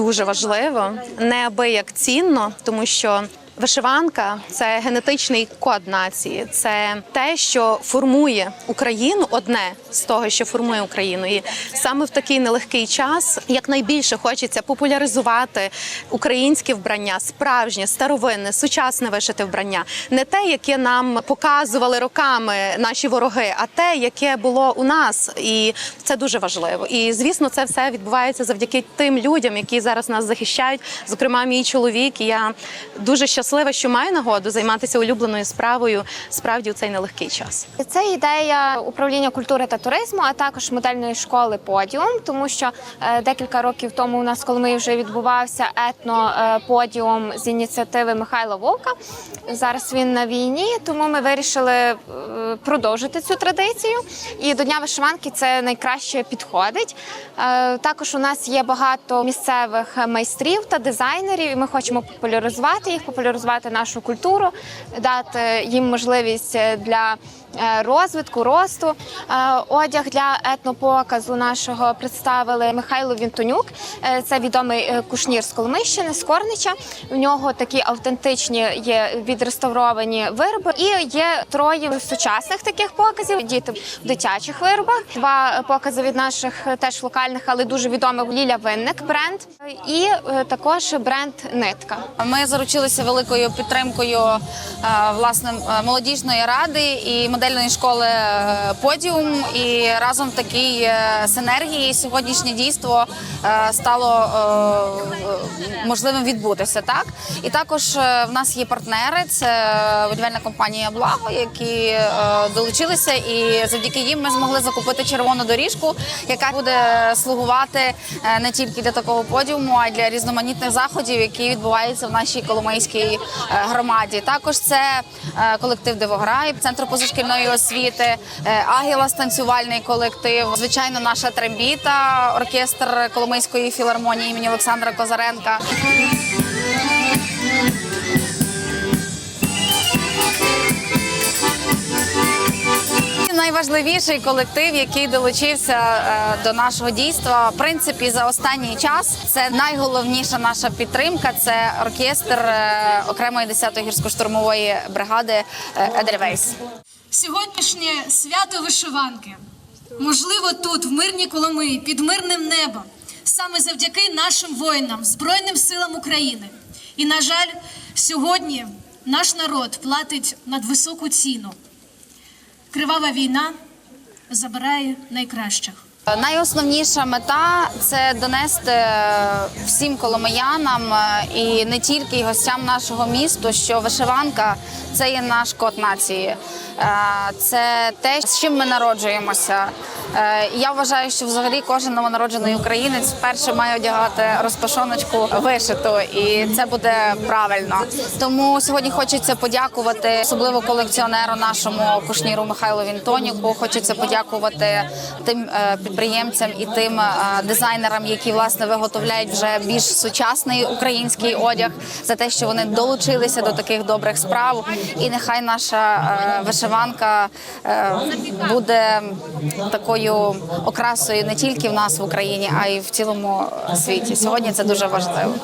дуже важливо, неабияк цінно, тому що. Вишиванка це генетичний код нації, це те, що формує Україну, одне з того, що формує Україну. І саме в такий нелегкий час якнайбільше хочеться популяризувати українське вбрання, справжнє, старовинне, сучасне вишите вбрання, не те, яке нам показували роками наші вороги, а те, яке було у нас, і це дуже важливо. І звісно, це все відбувається завдяки тим людям, які зараз нас захищають. Зокрема, мій чоловік. Я дуже щаслива, що маю нагоду займатися улюбленою справою справді у цей нелегкий час. Це ідея управління культури та туризму, а також модельної школи Подіум, тому що е, декілька років тому у нас, коли ми вже відбувався етно е, з ініціативи Михайла Вовка. Зараз він на війні, тому ми вирішили е, продовжити цю традицію. І до Дня вишиванки це найкраще підходить. Також у нас є багато місцевих майстрів та дизайнерів. і Ми хочемо популяризувати їх, популяризувати нашу культуру, дати їм можливість е, для розвитку, росту. Е, Одяг для етнопоказу нашого представили Михайло Вінтонюк. Е, Це відомий е, кушнір з Коломищини, з Корнича. У нього такі автентичні є відреставровані вироби. І є троє сучасних таких показів. Діти в дитячих виробах. Два покази від наших е, теж локальних, але дуже відомих Ліля Винник бренд. І е, також бренд Нитка. Ми заручилися великою підтримкою е, власне е, молодіжної ради і модельної школи е, Подіум. І разом в такій е, синергії сьогоднішнє дійство е, стало можливим відбутися. Так і також е, в нас є партнери. Це будівельна компанія Благо, які е, долучилися, і завдяки їм ми змогли закупити червону доріжку, яка буде слугувати е, не тільки для такого подіуму, а й для різноманітних заходів, які відбуваються в нашій Коломийській громаді. Також це колектив Дивограй, центр позашкільної освіти, е, Агілас танцювальний колектив. Звичайно, наша трембіта, оркестр Коломийської філармонії імені Олександра Козаренка. Найважливіший колектив, який долучився е, до нашого дійства, в принципі, за останній час це найголовніша наша підтримка. Це оркестр е, окремої 10-ї гірсько-штурмової бригади Едельвейс. Сьогоднішнє свято вишиванки. Можливо, тут, в мирній Коломиї, під мирним небом, саме завдяки нашим воїнам, Збройним силам України. І, на жаль, сьогодні наш народ платить надвисоку ціну. Кривава війна забирає найкращих. Найосновніша мета це донести е, всім коломиянам е, і не тільки гостям нашого міста, що вишиванка це є наш код нації. Е, Це те, з чим ми народжуємося. Е, Я вважаю, що взагалі кожен новонароджений українець вперше має одягати розпашоночку вишиту, і це буде правильно. Тому сьогодні хочеться подякувати особливо колекціонеру нашому кушніру Михайлу Вінтоніку. Хочеться подякувати тим е, підприємцям і тим дизайнерам, які власне виготовляють вже більш сучасний український одяг, за те, що вони долучилися до таких добрих справ. І нехай наша е, вишиванка е, буде такою окрасою не тільки в нас в Україні, а й в цілому світі. Сьогодні це дуже важливо.